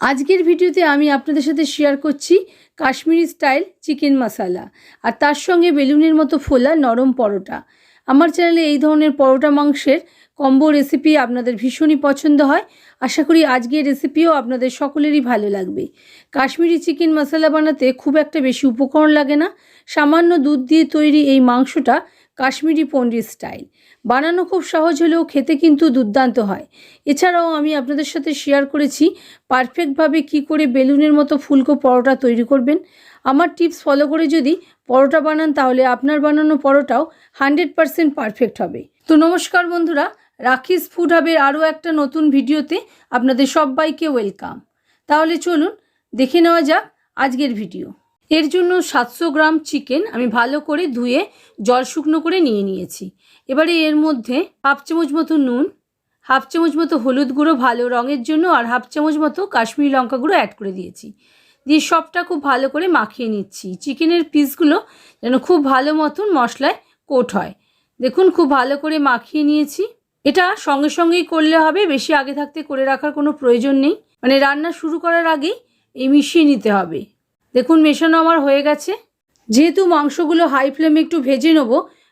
আজকের ভিডিওতে আমি আপনাদের সাথে শেয়ার করছি কাশ্মীরি স্টাইল চিকেন মশালা আর তার সঙ্গে বেলুনের মতো ফোলা নরম পরোটা। আমার চ্যানেলে এই ধরনের পরোটা মাংসের কম্বো রেসিপি আপনাদের ভীষণই পছন্দ হয়। আশা করি আজকের রেসিপিও আপনাদের সকলেরই ভালো লাগবে। কাশ্মীরি চিকেন মশলা বানাতে খুব একটা বেশি উপকরণ লাগে না। সামান্য দুধ দিয়ে তৈরি এই মাংসটা কাশ্মীরি পন্ডির স্টাইল। বানানো খুব সহজ হলেও খেতে কিন্তু দুর্দান্ত হয়। এছাড়াও আমি আপনাদের সাথে শেয়ার করেছি পারফেক্টভাবে কি করে বেলুনের মতো ফুলকো পরোটা তৈরি করবেন। আমার টিপস ফলো করে যদি পরোটা বানান তাহলে আপনার বানানো পরোটাও হান্ড্রেড পারসেন্ট পারফেক্ট হবে। তো নমস্কার বন্ধুরা, রাখিস ফুড হাবের আরও একটা নতুন ভিডিওতে আপনাদের সবাইকে ওয়েলকাম তাহলে চলুন, দেখে নেওয়া যাক আজকের ভিডিও এর জন্য সাতশো গ্রাম চিকেন আমি ভালো করে ধুয়ে জল শুকনো করে নিয়ে নিয়েছি। এবারে এর মধ্যে হাফ চামচ মতো নুন, হাফ চামচ মতো হলুদ গুঁড়ো ভালো রঙের জন্য আর হাফ চামচ মতো কাশ্মীরি লঙ্কা গুঁড়ো অ্যাড করে দিয়েছি। দিয়ে সবটা খুব ভালো করে মাখিয়ে নিচ্ছি। চিকেনের পিসগুলো যেন খুব ভালো মতন মশলায় কোট হয়। দেখুন, খুব ভালো করে মাখিয়ে নিয়েছি। এটা সঙ্গে সঙ্গেই করলে হবে, বেশি আগে থাকতে করে রাখার কোনো প্রয়োজন নেই। মানে রান্না শুরু করার আগেই এই মিশিয়ে নিতে হবে। দেখুন মেশানো আমার হয়ে গেছে। যেহেতু মাংসগুলো হাই ফ্লেমে একটু ভেজে নেব,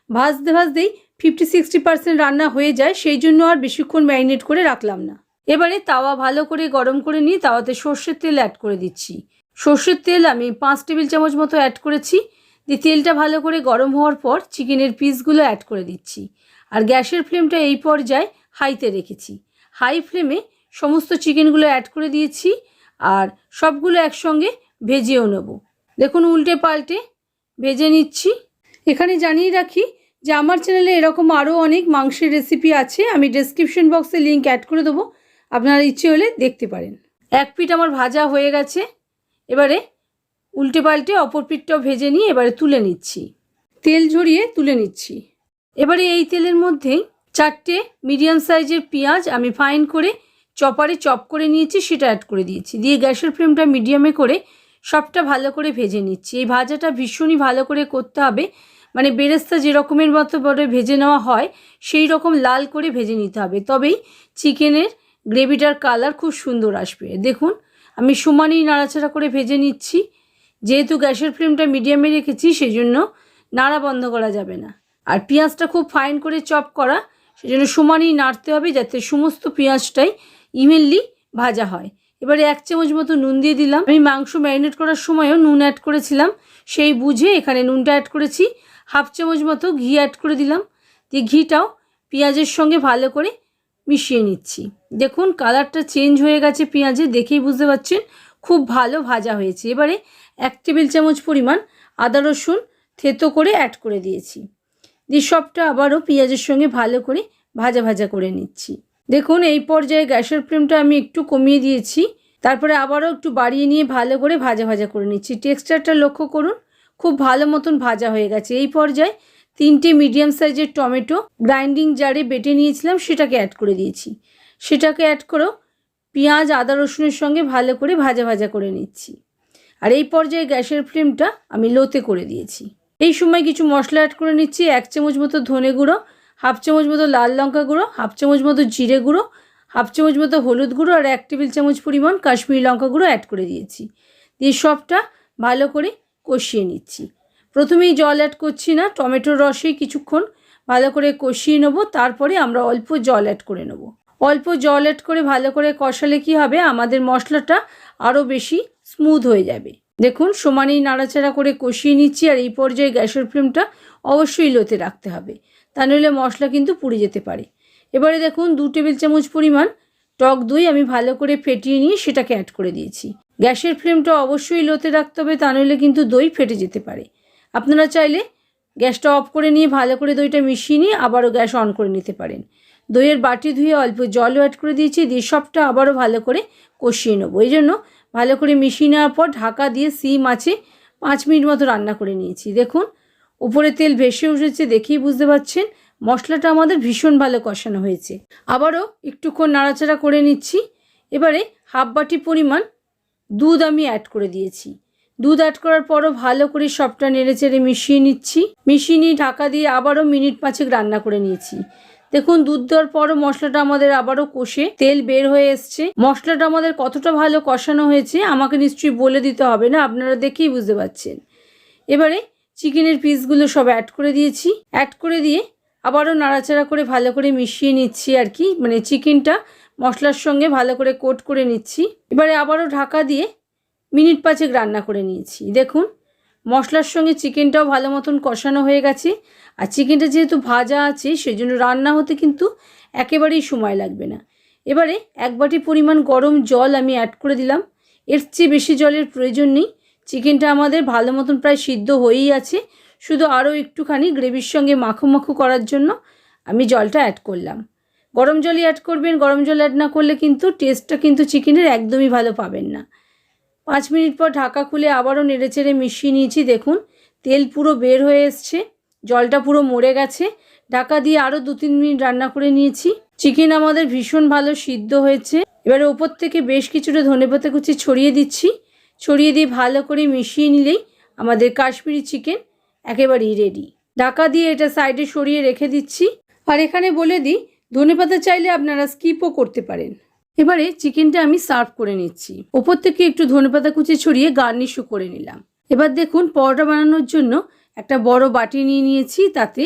ভাজতে ভাজতেই ফিফটি সিক্সটি পার্সেন্ট রান্না হয়ে যায়, সেই জন্য আর বেশিক্ষণ ম্যারিনেট করে রাখলাম না। এবারে তাওয়া ভালো করে গরম করে নিয়ে তাওয়াতে সর্ষের তেল অ্যাড করে দিচ্ছি। সর্ষের তেল আমি পাঁচ টেবিল চামচ মতো অ্যাড করেছি। দিয়ে তেলটা ভালো করে গরম হওয়ার পর চিকেনের পিসগুলো অ্যাড করে দিচ্ছি। আর গ্যাসের ফ্লেমটা এই পর্যায়ে হাইতে রেখেছি। হাই ফ্লেমে সমস্ত চিকেনগুলো অ্যাড করে দিয়েছি। আর সবগুলো একসঙ্গে ভেজেও নেব। দেখুন, উল্টে পাল্টে ভেজে নিচ্ছি। এখানে জানিয়ে রাখি যে আমার চ্যানেলে এরকম আরও অনেক মাংসের রেসিপি আছে। আমি ডেসক্রিপশন বক্সে লিঙ্ক অ্যাড করে দেবো। আপনারা ইচ্ছে হলে দেখতে পারেন। এক পিঠ আমার ভাজা হয়ে গেছে। এবারে উল্টে পাল্টে অপর পিঠটাও ভেজে নিয়ে এবারে তুলে নিচ্ছি। তেল ঝরিয়ে তুলে নিচ্ছি। এবারে এই তেলের মধ্যেই চারটে মিডিয়াম সাইজের পেঁয়াজ আমি ফাইন করে চপারে চপ করে নিয়েছি, সেটা অ্যাড করে দিয়েছি। দিয়ে গ্যাসের ফ্লেমটা মিডিয়ামে করে সবটা ভালো করে ভেজে নিচ্ছি। এই ভাজাটা ভীষণই ভালো করে করতে হবে। মানে বেরেস্তা যেরকমের মতো করে ভেজে নেওয়া হয়, সেই রকম লাল করে ভেজে নিতে হবে। তবেই চিকেনের গ্রেভিটার কালার খুব সুন্দর আসবে। দেখুন, আমি সমানই নাড়াচাড়া করে ভেজে নিচ্ছি। যেহেতু গ্যাসের ফ্লেমটা মিডিয়ামে রেখেছি সেই জন্য নাড়া বন্ধ করা যাবে না। আর পেঁয়াজটা খুব ফাইন করে চপ করা, সেজন্য সমানই নাড়তে হবে যাতে সমস্ত পেঁয়াজটাই ইভেনলি ভাজা হয়। এবারে এক চামচ মতো নুন দিয়ে দিলাম। আমি মাংস ম্যারিনেট করার সময়ও নুন অ্যাড করেছিলাম। সেই বুঝে এখানে নুনটা অ্যাড করেছি। হাফ চামচ মতো ঘি অ্যাড করে দিলাম। দিয়ে ঘিটাও পেঁয়াজের সঙ্গে ভালো করে মিশিয়ে নিচ্ছি। দেখুন কালারটা চেঞ্জ হয়ে গেছে পেঁয়াজে, দেখেই বুঝতে পারছেন। খুব ভালো ভাজা হয়েছে। এবারে এক টেবিল চামচ পরিমাণ আদা রসুন থেতো করে অ্যাড করে দিয়েছি। দিয়ে সবটা আবারও পেঁয়াজের সঙ্গে ভালো করে ভাজা ভাজা করে নিচ্ছি। দেখুন, এই পর্যায়ে গ্যাসের ফ্লেমটা আমি একটু কমিয়ে দিয়েছি। তারপরে আবারও একটু বাড়িয়ে নিয়ে ভালো করে ভাজা ভাজা করে নিচ্ছি। টেক্সচারটা লক্ষ্য করুন, খুব ভালো মতন ভাজা হয়ে গেছে। এই পর্যায়ে তিনটে মিডিয়াম সাইজের টমেটো গ্রাইন্ডিং জারে বেটে নিয়েছিলাম, সেটাকে অ্যাড করে দিয়েছি। সেটাকে অ্যাড করেও পেঁয়াজ, আদা, রসুনের সঙ্গে ভালো করে ভাজা ভাজা করে নিচ্ছি। আর এই পর্যায়ে গ্যাসের ফ্লেমটা আমি লোতে করে দিয়েছি। এই সময় কিছু মশলা অ্যাড করে নিচ্ছি, এক চামচ মতো ধনে গুঁড়ো হাফ চামচ মতো লাল লঙ্কা গুঁড়ো, হাফ চামচ মতো জিরে গুঁড়ো, হাফ চামচ মতো হলুদ গুঁড়ো আর এক টেবিল চামচ পরিমাণ কাশ্মীরি লঙ্কা গুঁড়ো অ্যাড করে দিয়েছি। দিয়ে সবটা ভালো করে কষিয়ে নিচ্ছি। প্রথমেই জল অ্যাড করছি না, টমেটোর রসেই কিছুক্ষণ ভালো করে কষিয়ে নেব, তারপরে আমরা অল্প জল অ্যাড করে নেব। অল্প জল অ্যাড করে ভালো করে কষালে কি হবে? আমাদের মশলাটা আরও বেশি স্মুথ হয়ে যাবে। দেখুন, সমানেই নাড়াচাড়া করে কষিয়ে নিচ্ছি আর এই পর্যায়ে গ্যাসের ফ্লেমটা অবশ্যই লোতে রাখতে হবে। তা নইলে মশলা কিন্তু পুড়ে যেতে পারে। এবারে দেখুন দু টেবিল চামচ পরিমাণ টক দই আমি ভালো করে ফেটিয়ে নিয়ে সেটাকে অ্যাড করে দিয়েছি। গ্যাসের ফ্লেমটা অবশ্যই লোতে রাখতে হবে, তা নইলে কিন্তু দই ফেটে যেতে পারে। আপনারা চাইলে গ্যাসটা অফ করে নিয়ে ভালো করে দইটা মিশিয়ে নিয়ে আবারও গ্যাস অন করে নিতে পারেন। দইয়ের বাটি ধুয়ে অল্প জলও অ্যাড করে দিয়েছি, দিয়ে সবটা আবারও ভালো করে কষিয়ে নেব। এই জন্য ভালো করে মিশিয়ে নেওয়ার পর ঢাকা দিয়ে সিম আছে, পাঁচ মিনিট মতো রান্না করে নিয়েছি। দেখুন উপরে তেল ভেসে উঠেছে দেখেই বুঝতে পারছেন, মশলাটা আমাদের ভীষণ ভালো কষানো হয়েছে। আবারও একটুক্ষণ নাড়াচাড়া করে নিচ্ছি। এবারে হাফ বাটি পরিমাণ দুধ আমি অ্যাড করে দিয়েছি। দুধ অ্যাড করার পরও ভালো করে সবটা নেড়ে চেড়ে মিশিয়ে নিচ্ছি। মিশিয়ে নিয়ে ঢাকা দিয়ে আবারও মিনিট পাঁচেক রান্না করে নিয়েছি। দেখুন, দুধ দেওয়ার পরও মশলাটা আমাদের আবারও কষে তেল বের হয়ে এসছে। মশলাটা আমাদের কতটা ভালো কষানো হয়েছে আমাকে নিশ্চয়ই বলে দিতে হবে না, আপনারা দেখেই বুঝতে পারছেন। এবারে চিকেনের পিসগুলো সব অ্যাড করে দিয়েছি। অ্যাড করে দিয়ে আবারও নাড়াচাড়া করে ভালো করে মিশিয়ে নিচ্ছি আর কি। মানে চিকেনটা মশলার সঙ্গে ভালো করে কোট করে নিচ্ছি। এবারে আবারও ঢাকা দিয়ে মিনিট পাঁচেক রান্না করে নিয়েছি। দেখুন, মশলার সঙ্গে চিকেনটাও ভালো মতন কষানো হয়ে গেছে। আর চিকেনটা যেহেতু ভাজা আছে, সেজন্য রান্না হতে কিন্তু একেবারেই সময় লাগবে না। এবারে এক বাটি পরিমাণ গরম জল আমি অ্যাড করে দিলাম। এর চেয়ে বেশি জলের প্রয়োজন নেই। চিকেনটা আমাদের ভালো মতন প্রায় সিদ্ধ হয়েই আছে। শুধু আরও একটুখানি গ্রেভির সঙ্গে মাখো মাখো করার জন্য আমি জলটা অ্যাড করলাম। গরম জলই অ্যাড করবেন, গরম জল অ্যাড না করলে কিন্তু টেস্টটা কিন্তু চিকেনের একদমই ভালো পাবেন না। পাঁচ মিনিট পর ঢাকা খুলে আবারও নেড়েচেড়ে মিশিয়ে নিয়েছি, দেখুন। তেল পুরো বের হয়ে এসছে, জলটা পুরো মরে গেছে। ঢাকা দিয়ে আরও দু তিন মিনিট রান্না করে নিয়েছি। চিকেন আমাদের ভীষণ ভালো সিদ্ধ হয়েছে। এবারে ওপর থেকে বেশ কিছুটা ধনেপাতা কুচি ছড়িয়ে দিচ্ছি। ছড়িয়ে দিয়ে ভালো করে মিশিয়ে নিলেই আমাদের কাশ্মীরি চিকেন একেবারেই রেডি ঢাকা দিয়ে এটা সাইডে সরিয়ে রেখে দিচ্ছি। আর এখানে বলে দিই ধনেপাতা চাইলে আপনারা স্কিপও করতে পারেন। এবারে চিকেনটা আমি সার্ভ করে নিচ্ছি। ওপর থেকে একটু ধনেপাতা কুচি ছড়িয়ে গার্নিশও করে নিলাম। এবার দেখুন, পরোটা বানানোর জন্য একটা বড় বাটি নিয়ে নিয়েছি, তাতে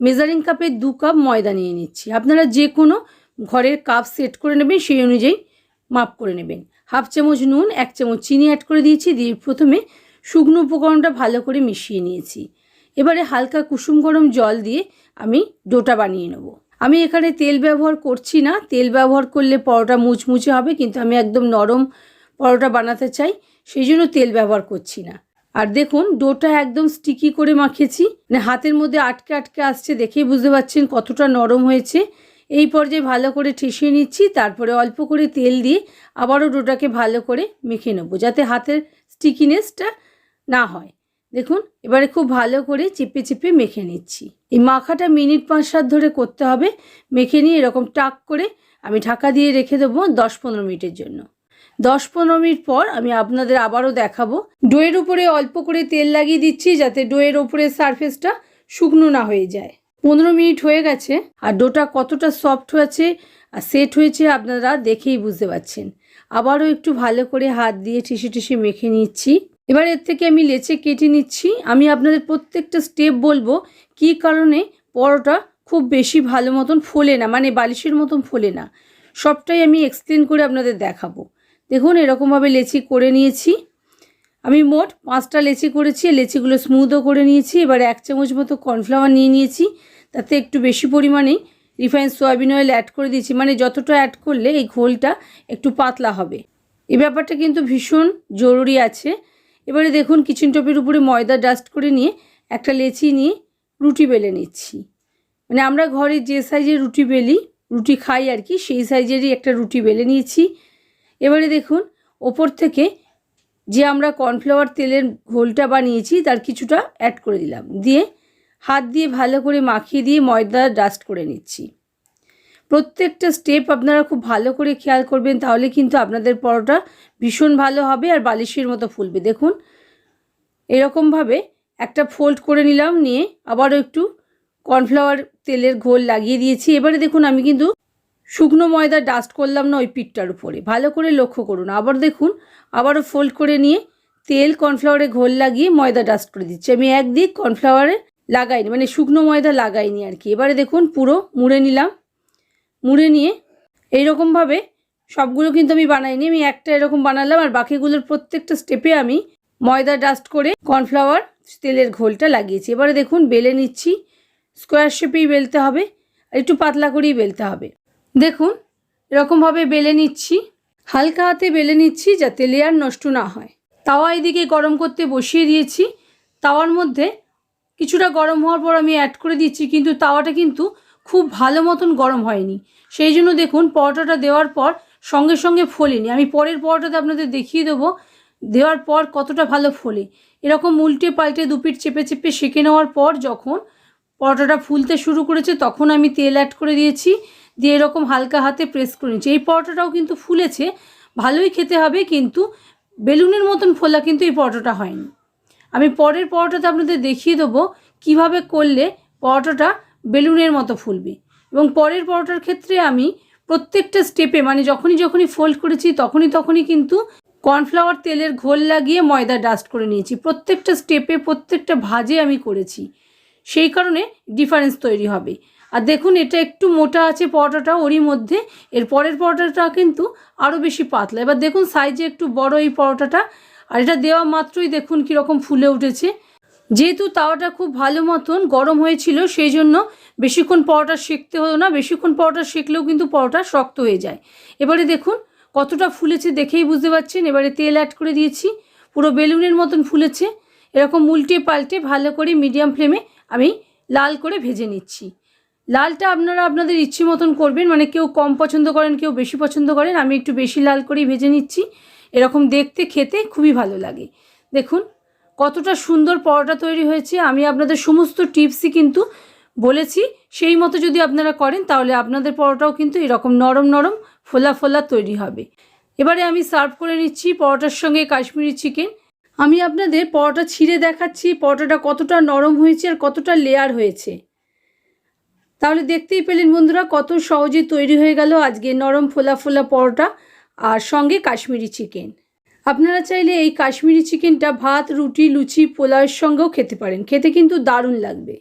মেজারিং কাপের দু কাপ ময়দা নিয়ে নিচ্ছি। আপনারা যে কোনো ঘরের কাপ সেট করে নেবেন, সেই অনুযায়ী মাপ করে নেবেন। হাফ চামচ নুন, এক চামচ চিনি অ্যাড করে দিয়েছি, দিয়ে প্রথমে শুকনো উপকরণটা ভালো করে মিশিয়ে নিয়েছি। এবারে হালকা কুসুম গরম জল দিয়ে আমি ডোটা বানিয়ে নেব। আমি এখানে তেল ব্যবহার করছি না। তেল ব্যবহার করলে পরোটা মুচমুচে হবে, কিন্তু আমি একদম নরম পরোটা বানাতে চাই, সেই জন্য তেল ব্যবহার করছি না। আর দেখুন, ডোটা একদম স্টিকি করে মাখেছি মানে হাতের মধ্যে আটকে আটকে আসছে, দেখেই বুঝতে পারছেন কতটা নরম হয়েছে। এই পর্যায়ে ভালো করে ঠেসিয়ে নিচ্ছি, তারপরে অল্প করে তেল দিয়ে আবারও ডোটাকে ভালো করে মেখে নেব, যাতে হাতের স্টিকিনেসটা না হয়। দেখুন, এবারে খুব ভালো করে চেপে চেপে মেখে নিচ্ছি। এই মাখাটা মিনিট পাঁচ সাত ধরে করতে হবে, মেখে নিয়ে এরকম টাক করে আমি ঢাকা দিয়ে রেখে দেবো দশ পনেরো মিনিটের জন্য। দশ পনেরো মিনিট পর আমি আপনাদের আবারও দেখাবো। ডোয়ের উপরে অল্প করে তেল লাগিয়ে দিচ্ছি, যাতে ডোয়ের ওপরের সারফেসটা শুকনো না হয়ে যায়। পনেরো মিনিট হয়ে গেছে আর ডোটা কতটা সফট হয়েছে আর সেট হয়েছে আপনারা দেখেই বুঝতে পারছেন। আবারও একটু ভালো করে হাত দিয়ে টিসে টিসে মেখে নিচ্ছি। এবার এর থেকে আমি লেচে কেটে নিচ্ছি। আমি আপনাদের প্রত্যেকটা স্টেপ বলব কী কারণে পরোটা খুব বেশি ভালো মতন ফোলে না মানে বালিশের মতন ফোলে না। সবটাই আমি এক্সপ্লেন করে আপনাদের দেখাবো। দেখুন এরকমভাবে লেচি করে নিয়েছি। আমি মোট পাঁচটা লেচি করেছি লেচিগুলো স্মুথও করে নিয়েছি, এবার এক চামচ মতো কর্নফ্লাওয়ার নিয়ে নিয়েছি, তাতে একটু বেশি পরিমাণেই রিফাইন সয়াবিন অয়েল অ্যাড করে দিয়েছি মানে যতটা অ্যাড করলে এই ঘোলটা একটু পাতলা হবে। এই ব্যাপারটা কিন্তু ভীষণ জরুরি আছে। এবারে দেখুন কিচেন টপের উপরে ময়দা ডাস্ট করে নিয়ে একটা লেচি নিয়ে রুটি বেলে নিচ্ছি। মানে আমরা ঘরে যে সাইজের রুটি বেলি, রুটি খাই আর কি, সেই সাইজেরই একটা রুটি বেলে নিয়েছি। এবারে দেখুন, ওপর থেকে যে আমরা কর্নফ্লাওয়ার তেলের ঘোলটা বানিয়েছি, তার কিছুটা অ্যাড করে দিলাম। দিয়ে হাত দিয়ে ভালো করে মাখিয়ে দিয়ে ময়দা ডাস্ট করে নিচ্ছি। প্রত্যেকটা স্টেপ আপনারা খুব ভালো করে খেয়াল করবেন, তাহলে কিন্তু আপনাদের পরোটা ভীষণ ভালো হবে আর বালিশের মতো ফুলবে। দেখুন, এরকমভাবে একটা ফোল্ড করে নিলাম, নিয়ে আবারও একটু কর্নফ্লাওয়ার তেলের ঘোল লাগিয়ে দিয়েছি। এবারে দেখুন, আমি কিন্তু শুকনো ময়দা ডাস্ট করলাম না ওই পিঠটার উপরে। ভালো করে লক্ষ্য করুন। আবার দেখুন, আবারও ফোল্ড করে নিয়ে তেল কর্নফ্লাওয়ারে ঘোল লাগিয়ে ময়দা ডাস্ট করে দিচ্ছি। আমি একদিক কর্নফ্লাওয়ারে লাগাইনি মানে শুকনো ময়দা লাগাইনি আর কি। এবারে দেখুন, পুরো মুড়ে নিলাম। মুড়ে নিয়ে এইরকমভাবে সবগুলো কিন্তু আমি বানাইনি। আমি একটা এরকম বানালাম আর বাকিগুলোর প্রত্যেকটা স্টেপে আমি ময়দা ডাস্ট করে কর্নফ্লাওয়ার তেলের ঘোলটা লাগিয়েছি। এবারে দেখুন, বেলে নিচ্ছি। স্কোয়ার শেপেই বেলতে হবে, আর একটু পাতলা করেই বেলতে হবে। দেখুন, এরকমভাবে বেলে নিচ্ছি। হালকা হাতে বেলে নিচ্ছি যাতে লেয়ার নষ্ট না হয়। তাওয়া এদিকে গরম করতে বসিয়ে দিয়েছি। তাওয়ার মধ্যে কিছুটা গরম হওয়ার পর আমি অ্যাড করে দিচ্ছি, কিন্তু তাওয়াটা কিন্তু খুব ভালো মতন গরম হয়নি। সেই জন্য দেখুন, পরোটাটা দেওয়ার পর সঙ্গে সঙ্গে ফোলেনি। আমি পরের পরোটাতে আপনাদের দেখিয়ে দেবো, দেওয়ার পর কতটা ভালো ফোলে। এরকম উল্টে পাল্টে দুপিট চেপে চেপে সেঁকে নেওয়ার পর যখন পরোটাটা ফুলতে শুরু করেছে, তখন আমি তেল অ্যাড করে দিয়েছি। দিয়ে এরকম হালকা হাতে প্রেস করে নিচ্ছি। এই পরোটাটাও কিন্তু ফুলেছে, ভালোই খেতে হবে কিন্তু বেলুনের মতন ফোলা কিন্তু এই পরোটাটা হয়নি। আমি পরের পরোটাতে আপনাদের দেখিয়ে দেবো কীভাবে করলে পরোটাটা বেলুনের মতো ফুলবে। এবং পরের পরোটার ক্ষেত্রে আমি প্রত্যেকটা স্টেপে মানে যখনই যখনই ফোল্ড করেছি তখনই তখনই কিন্তু কর্নফ্লাওয়ার তেলের ঘোল লাগিয়ে ময়দা ডাস্ট করে নিয়েছি। প্রত্যেকটা স্টেপে প্রত্যেকটা ভাজে আমি করেছি। সেই কারণে ডিফারেন্স তৈরি হবে। আর দেখুন, এটা একটু মোটা আছে পরোটাটা ওরই মধ্যে। এর পরের পরোটাটা কিন্তু আরও বেশি পাতলা। এবার দেখুন, সাইজে একটু বড় এই পরোটাটা। আর এটা দেওয়া মাত্রই দেখুন কীরকম ফুলে উঠেছে। যেহেতু তাওয়াটা খুব ভালো মতন গরম হয়েছিল, সেই জন্য বেশিক্ষণ পরোটা সেঁকতে হলো না। বেশিক্ষণ পরোটা সেঁকলেও কিন্তু পরোটা শক্ত হয়ে যায়। এবারে দেখুন, কতটা ফুলেছে দেখেই বুঝতে পারছেন। এবারে তেল অ্যাড করে দিয়েছি। পুরো বেলুনের মতন ফুলেছে। এরকম উল্টে পাল্টে ভালো করে মিডিয়াম ফ্লেমে আমি লাল করে ভেজে নিচ্ছি। লালটা আপনারা আপনাদের ইচ্ছে মতন করবেন মানে কেউ কম পছন্দ করেন, কেউ বেশি পছন্দ করেন, আমি একটু বেশি লাল করেই ভেজে নিচ্ছি। এরকম দেখতে, খেতে খুবই ভালো লাগে। দেখুন, কতটা সুন্দর পরোটা তৈরি হয়েছে। আমি আপনাদের সমস্ত টিপসই কিন্তু বলেছি। সেই মতো যদি আপনারা করেন, তাহলে আপনাদের পরোটাও কিন্তু এরকম নরম নরম ফোলা ফোলা তৈরি হবে। এবারে আমি সার্ভ করে নিচ্ছি পরোটার সঙ্গে কাশ্মীরি চিকেন। আমি আপনাদের পরোটা ছিঁড়ে দেখাচ্ছি, পরোটাটা কতটা নরম হয়েছে আর কতটা লেয়ার হয়েছে। তাহলে দেখতেই পেলেন বন্ধুরা, কত সহজে তৈরি হয়ে গেল আজকে নরম ফোলা ফোলা পরোটা আর সঙ্গে কাশ্মীরি চিকেন। আপনারা চাইলে এই কাশ্মীরি চিকেনটা ভাত, রুটি, লুচি, পোলাওয়ের সঙ্গেও খেতে পারেন। খেতে কিন্তু দারুণ লাগবে।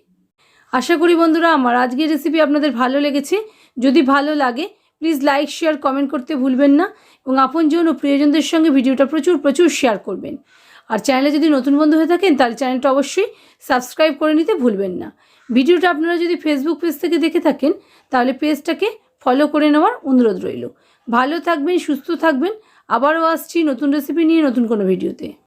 আশা করি বন্ধুরা, আমার আজকের রেসিপি আপনাদের ভালো লেগেছে। যদি ভালো লাগে প্লিজ লাইক শেয়ার কমেন্ট করতে ভুলবেন না এবং আপনজন ও প্রিয়জনদের সঙ্গে ভিডিওটা প্রচুর প্রচুর শেয়ার করবেন। আর চ্যানেলে যদি নতুন বন্ধু হয়ে থাকেন, তাহলে চ্যানেলটা অবশ্যই সাবস্ক্রাইব করে নিতে ভুলবেন না। ভিডিওটা আপনারা যদি ফেসবুক পেজ থেকে দেখে থাকেন, তাহলে পেজটাকে ফলো করে নেওয়ার অনুরোধ রইল। ভালো থাকবেন, সুস্থ থাকবেন। আবারও আসছি নতুন রেসিপি নিয়ে নতুন কোনো ভিডিওতে